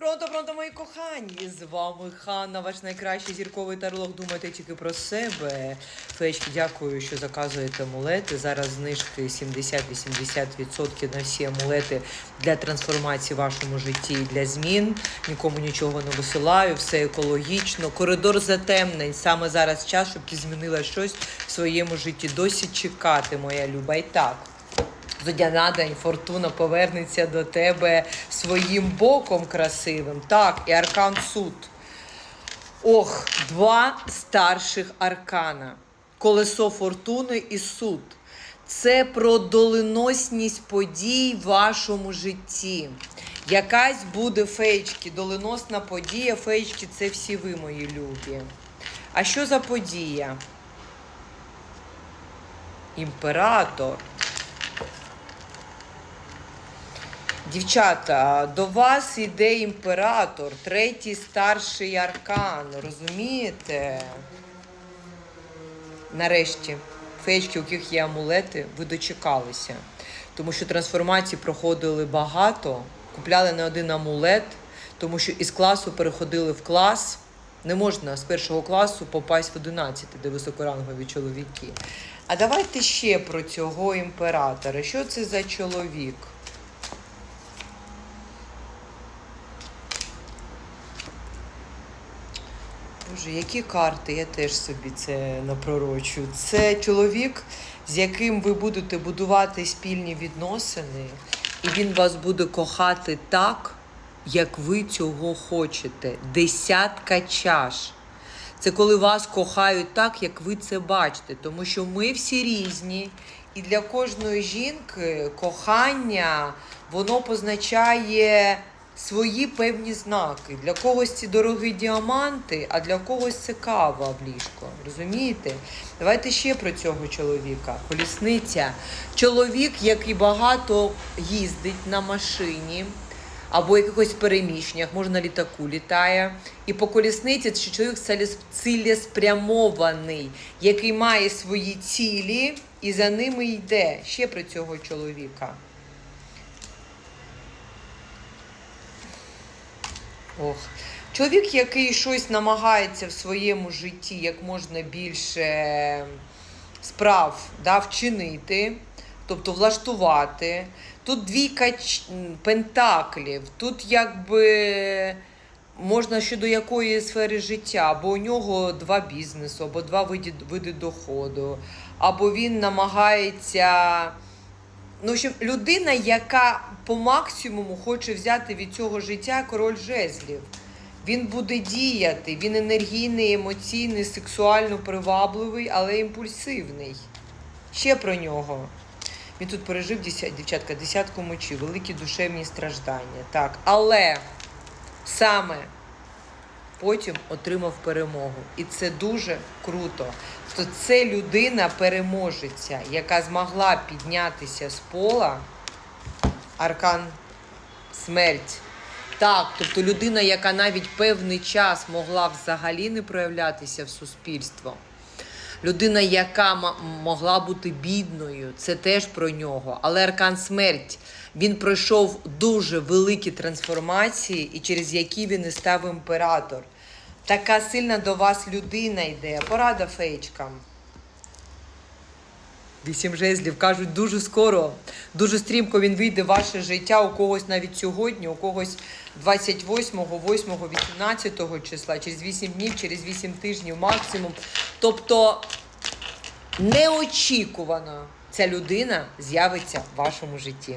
Пронто, пронто, мої кохані! З вами Ханна, ваш найкращий зірковий тарлог. Думайте тільки про себе. Феєчки, дякую, що заказуєте амулети. Зараз знижки 70-80% на всі амулети для трансформації в вашому житті для змін. Нікому нічого не висилаю, все екологічно. Коридор затемнень. Саме зараз час, щоб ти змінила щось в своєму житті. Досі чекати, моя люба. І так. Зодяна день, фортуна повернеться до тебе своїм боком красивим. Так, і аркан суд. Ох, два старших аркана. Колесо фортуни і суд. Це про доленосність подій в вашому житті. Якась буде феєчки, доленосна подія. Феєчки це всі ви, мої любі. А що за подія? Імператор. Дівчата, до вас іде імператор, третій старший аркан, розумієте? Нарешті, феєчки, у яких є амулети, ви дочекалися. Тому що трансформації проходили багато, купляли не один амулет, тому що із класу переходили в клас. Не можна з першого класу попасть в 11, де високорангові чоловіки. А давайте ще про цього імператора. Що це за чоловік? Боже, які карти, я теж собі це напророчу. Це чоловік, з яким ви будете будувати спільні відносини, і він вас буде кохати так, як ви цього хочете. Десятка чаш. Це коли вас кохають так, як ви це бачите. Тому що ми всі різні, і для кожної жінки кохання воно позначає свої певні знаки. Для когось ці дорогі діаманти, а для когось це кава в ліжко. Розумієте? Давайте ще про цього чоловіка. Колісниця. Чоловік, який багато їздить на машині. Або якихось переміщеннях, може на літаку літає. І по колісниці це чоловік цілес- цілеспрямований, який має свої цілі і за ними йде. Ще про цього чоловіка. Ох. Чоловік, який щось намагається в своєму житті як можна більше справ да, вчинити, тобто влаштувати. Тут двійка пентаклів, тут якби можна щодо якої сфери життя, або у нього два бізнесу, або два види, види доходу, або він намагається. Ну, в людина, яка по максимуму хоче взяти від цього життя король жезлів. Він буде діяти, він енергійний, емоційний, сексуально привабливий, але імпульсивний. Ще про нього. Він тут пережив дівчатка, десятку мочів, великі душевні страждання. Так, але саме потім отримав перемогу. І це дуже круто. То це людина переможеця, яка змогла піднятися з пола. Аркан смерть. Так, тобто людина, яка навіть певний час могла взагалі не проявлятися в суспільство. Людина, яка могла бути бідною, це теж про нього. Але аркан смерть він пройшов дуже великі трансформації, і через які він і став імператор. Така сильна до вас людина йде. Порада феєчкам. Вісім жезлів кажуть дуже скоро, дуже стрімко він вийде в ваше життя. У когось навіть сьогодні, у когось 28, 8, 18 числа, через 8 днів, через 8 тижнів максимум. Тобто неочікувано ця людина з'явиться в вашому житті.